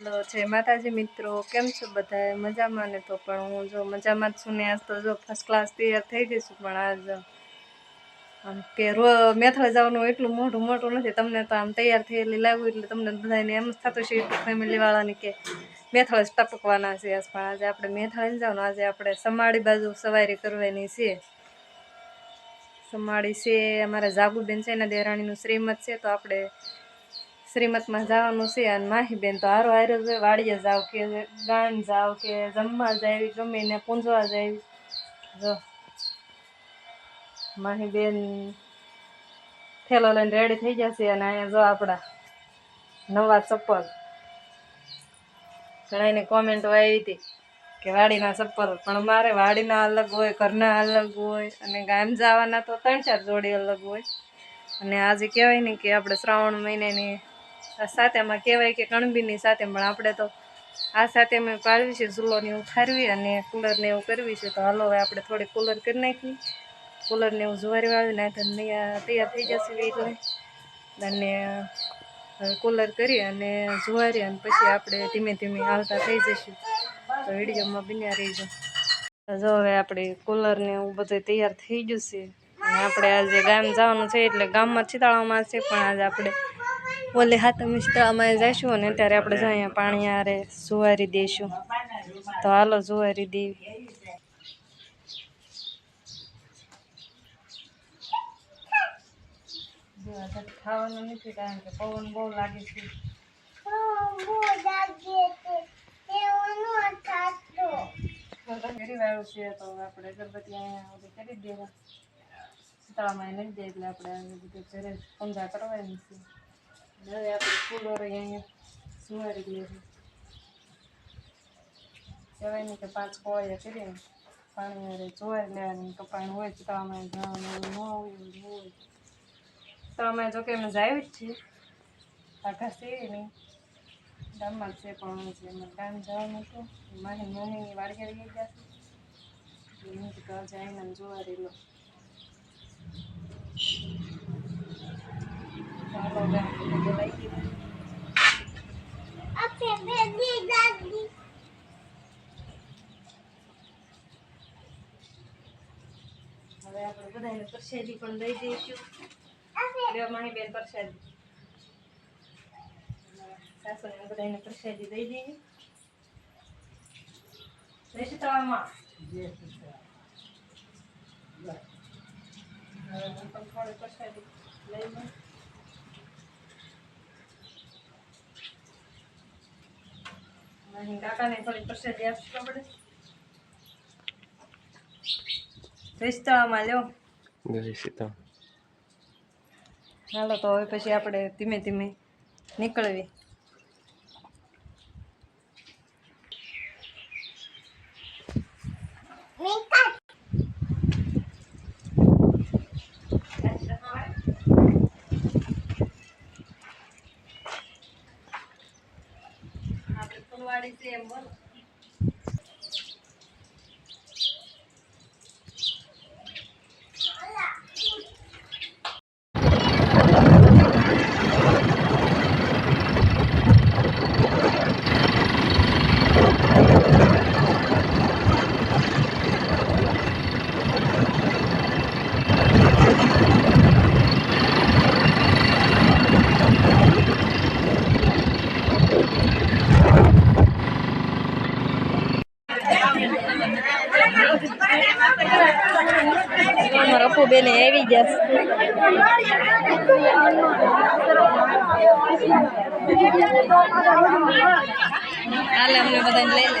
Hello જય માતાજી મિત્રો, કેમ છો બધા મજામાં ને તો પણ હું જો મજામાં જ છું ને આજ તો જો ફર્સ્ટ ક્લાસ તૈયાર થઈ ગઈ છું, પણ આજ આમ કે રો મેથળ જવાનું એટલું મોટું મોટું નથી, તમને તો આમ તૈયાર થયેલી લાગ્યું એટલે તમને બધાને એમ જ થતું છે ફેમિલી વાળાની કે મેથળ જ ટપકવાના છે આજ, પણ આજે આપણે મેથળ જવાનું, આજે આપણે સમાડી બાજુ સવારી કરવાની છે. સમાડી છે, અમારા જાગુબેન છે એના દેરાણીનું શ્રીમત છે, તો આપણે શ્રીમતમાં જવાનું છે અને માહીબેન તો હારો હારો હોય વાડીએ જાવ કે ગામ જાવ કે જમવા જાય ગમે ને પૂંજવા જાય જો. માહીબેન થેલો લઈને રેડી થઈ જશે અને અહીંયા જો આપણા નવા ચપ્પલ. ઘણાની કોમેન્ટો આવી હતી કે વાડીના ચપ્પલ, પણ મારે વાડીના અલગ હોય, ઘરના અલગ હોય અને ગામ જવાના તો ત્રણ ચાર જોડી અલગ હોય. અને આજે કહેવાય ને કે આપણે શ્રાવણ મહિનાની આ સાતેમાં કહેવાય કે કણબીની સાથે પણ આપણે તો આ સાથે અમે પાડવી છે ચૂલોને એવું અને કુલરને એવું કરવી છે. તો હાલો હવે આપણે થોડી કુલર કરી નાખી. કુલરને એવું જુવારી વાળવી નાખી તૈયાર થઈ જશે એટલે અને કુલર કરી અને જુવારી અને પછી આપણે ધીમે ધીમે હાલતા થઈ જઈશું તો વિડીયોમાં બન્યા રહીજો. જો હવે આપણે કુલરને એવું બધું તૈયાર થઈ ગયું છે આપણે આજે ગામ જવાનું છે, એટલે ગામમાં ચિતાળામાં છે પણ આજે આપણે ઓલે હાથમ ચિતાળામાં જઈશું અને ત્યારે આપણે જો અહીંયા પાણી આરે સુવારી દઈશું. તો હાલો સુવારી દેવી ખાવાનું નથી કારણ કે પવન બહુ લાગે છે. છે આપણે અગરબત્તી અહીંયા કરી દેવા તળામાં નથી દે એટલે આપણે બધું ઘરે પંજા હવે ફૂલો રહી અહીંયા સુવારી લઈશું કહેવાય ને કે પાંચ કોળિયા કરીએ પાણી અરે જોવારી લેવાની કપાણ હોય તો અમે જવાનું ન હોય એવું ન હોય તળામાં જો કે અમે જાય જ છીએ આખા છે નહીં ગામમાં છે પણ છે એમાં ગામ જવાનું હતું મારી મમ્મીની વાડી આવી ગયા છે તો જઈને જોવા રહેલો ચાલો ગામ બોલાઈ ગયું હવે આપણે બધાને પ્રસાદી પણ દઈ દઈશું. લેવા માહી બેન પ્રસાદી. સાસુને બધાને પ્રસાદી દઈ દઈએ. જય હવે હું પણ થોડી પ્રસાદી લઈ લઉં. અહીં કાકાને થોડી પ્રસાદી આપવી પડે સીતારામમાં લ્યો હાલો તો હવે પછી આપણે ધીમે ધીમે નીકળવી આપણે ફૂલવાડી છે એમ બોલો અમારા અપુ બેને આવી ગયા હાલે અમને બધાને લઈ લે.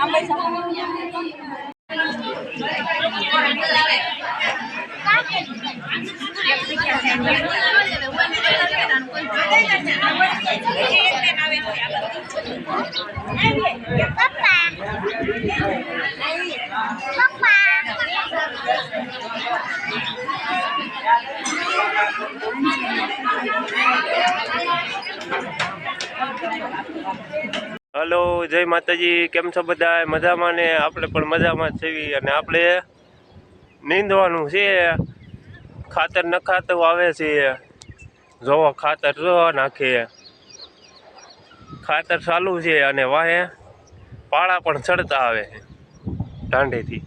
Ambil sama હલો, જય માતાજી. કેમ છો બધા મજામાં ને? આપણે પણ મજામાં જ છીએ. અને આપણે નીંદવાનું છે. ખાતર નખાતું આવે છે જોવો, ખાતર જો નાખે ખાતર ચાલુ છે અને વાહે પાળા પણ ચડતા આવે છે દાંડીથી